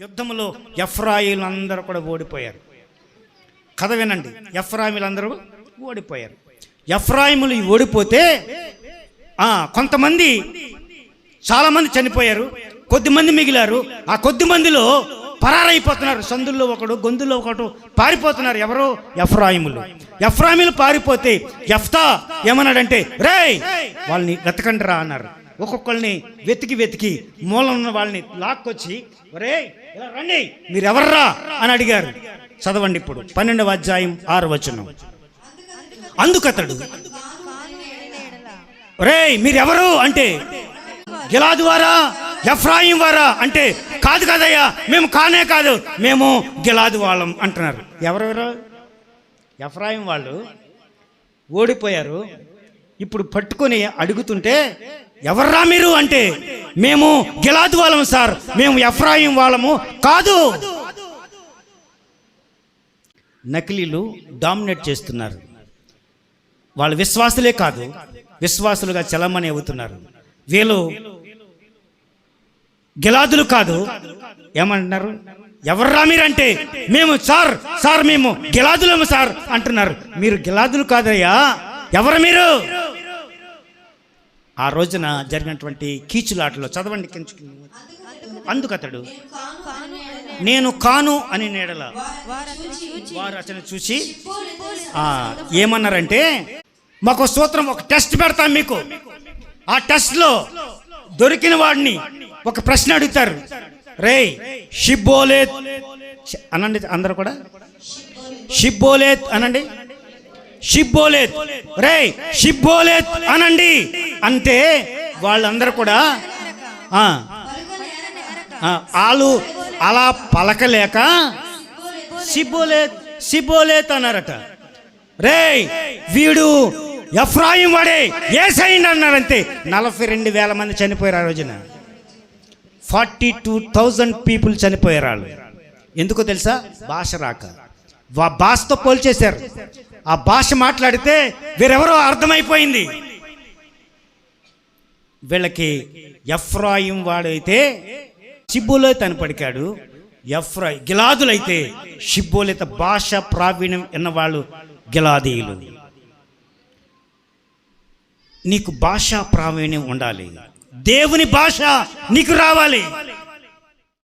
యుద్ధంలో ఎఫ్రాయిలందరూ కూడా ఓడిపోయారు. కథ వినండి. ఎఫ్రాయిలందరూ ఓడిపోయారు. ఎఫ్రాయిములు ఓడిపోతే కొంతమంది చాలామంది చనిపోయారు. కొద్దిమంది మిగిలారు. ఆ కొద్ది మందిలో పరారైపోతున్నారు. సందుల్లో ఒకడు గొంతుల్లో ఒకడు పారిపోతున్నారు ఎవరో? ఎఫ్రాయిములు. ఎఫ్రాయిములు పారిపోతే ఎఫ్తా ఏమన్నాడంటే రేయ్ వాళ్ళని వెతకండి రా అన్నారు. ఒక్కొక్కరిని వెతికి వెతికి మూలం ఉన్న వాళ్ళని లాక్కొచ్చి ఒరే ఇలా రండి మీరు ఎవర్రా అని అడిగారు. చదవండి ఇప్పుడు. పన్నెండవ అధ్యాయం ఆరు వచనం. అందుకతడు రే మీరెవరు? అంటే గిలాదు వారా? ఎఫ్రాయిం వారా? అంటే కాదు కాదయ్యా మేము కానే కాదు మేము గిలాదు వాళ్ళం అంటున్నారు. ఎవరెవరు? ఎఫ్రాయిం వాళ్ళు ఓడిపోయారు. ఇప్పుడు పట్టుకొని అడుగుతుంటే ఎవర్రా మీరు అంటే మేము గిలాదు వాళ్ళము సార్. మేము ఎఫ్రాయిం వాళ్ళము. కాదు. నకిలీలు డామినేట్ చేస్తున్నారు. వాళ్ళు విశ్వాసులే కాదు. విశ్వాసులుగా చలమని అవుతున్నారు. వీళ్ళు గిలాదులు కాదు. ఏమంటున్నారు? ఎవర్రా మీరంటే మేము సార్ సార్ మేము గిలాదులము సార్ అంటున్నారు. మీరు గిలాదులు కాదయ్యా. ఎవరు మీరు? ఆ రోజున జరిగినటువంటి కీచులాటలో చదవండి కించుకి. అందుకతడు నేను కాను అని నీడల. వారు అతను చూసి ఏమన్నారంటే మాకు సూత్రం ఒక టెస్ట్ పెడతాం మీకు. ఆ టెస్ట్లో దొరికిన వాడిని ఒక ప్రశ్న అడుగుతారు. రేయ్ షిబ్బోలేత్ అనండి అందరు కూడా? షిబ్బోలేత్ అనండి? షిబ్బోలేత్. రేయ్ షిబ్బోలేత్ అనండి. అంటే వాళ్ళందరూ కూడా వాళ్ళు అలా పలకలేక సిబ్బోలేత్ సిబ్బోలేత్ అన్నారట. రేయ్ వీడు ఎఫ్రాయిం వాడే ఏసైండ్ అన్నారంతే నలభై రెండు వేల మంది చనిపోయారు ఆ రోజున. ఫార్టీ టూ థౌజండ్ పీపుల్ చనిపోయారు వాళ్ళు. ఎందుకో తెలుసా? భాష రాక. వా- భాషతో పోల్చేశారు. ఆ భాష మాట్లాడితే వీరెవరో అర్థమైపోయింది. వీళ్ళకి ఎఫ్రాయిం వాడైతే షిబ్బోలేత్ అని పడికాడు ఎఫ్రా గిలాదులైతే షిబ్బోలిత భాష ప్రావీణ్యం ఉన్నవాళ్ళు గిలాదీయులు. నీకు భాషా ప్రావీణ్యం ఉండాలి. దేవుని భాష నీకు రావాలి.